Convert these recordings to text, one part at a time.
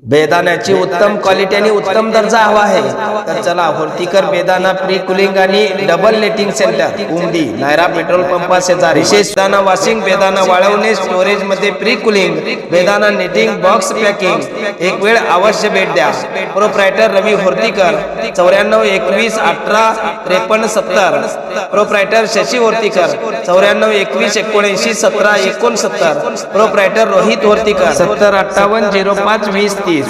बेदाण्याची उत्तम क्वालिटी आणि उत्तम दर्जा हवा आहे. तर चला होर्तीकर बेदाना प्री कुलिंग आणि double netting centre Umadi Nayara petrol पंपा शेजार. विशेष दाना वॉशिंग बेदाना वाळवणे स्टोरेजमध्ये प्री कुलिंग बेदाना नेटिंग बॉक्स पॅकिंग एक वेळ अवश्य भेट द्या. प्रोप्रायटर रवी होर्तीकर चौऱ्याण्णव एकवीस अठरा त्रेपन्न सत्तर. प्रोप्रायटर शशी होर्तीकर चौऱ्याण्णव एकवीस एकोणऐंशी सतरा एकोणसत्तर. प्रोप्रायटर रोहित होर्तीकर सत्तर अठ्ठावन्न झिरो पाच वीस तीस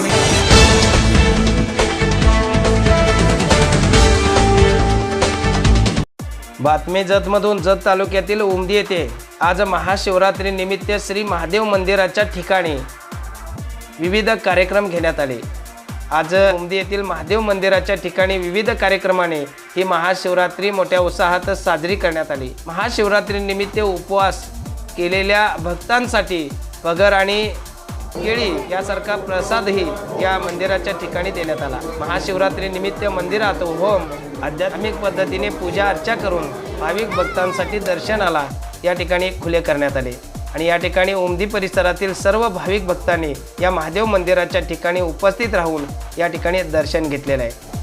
बातमी जतमधून जत तालुक्यातील उमदी येथे आज महाशिवरात्री निमित्त श्री महादेव मंदिराच्या ठिकाणी विविध कार्यक्रम घेण्यात आले. आज उमदी येथील महादेव मंदिराच्या ठिकाणी विविध कार्यक्रमाने ही महाशिवरात्री मोठ्या उत्साहात साजरी करण्यात आली. महाशिवरात्री निमित्त उपवास केलेल्या भक्तांसाठी पगर आणि केळी यासारखा प्रसादही या मंदिराच्या ठिकाणी देण्यात आला. महाशिवरात्री निमित्त मंदिरात होम आध्यात्मिक पद्धतीने पूजा अर्चा करून भाविक भक्तांसाठी दर्शनाला या ठिकाणी खुले करण्यात आले. आणि या ठिकाणी उमदी परिसरातील सर्व भाविक भक्तांनी या महादेव मंदिराच्या ठिकाणी उपस्थित राहून या ठिकाणी दर्शन घेतलेलं आहे.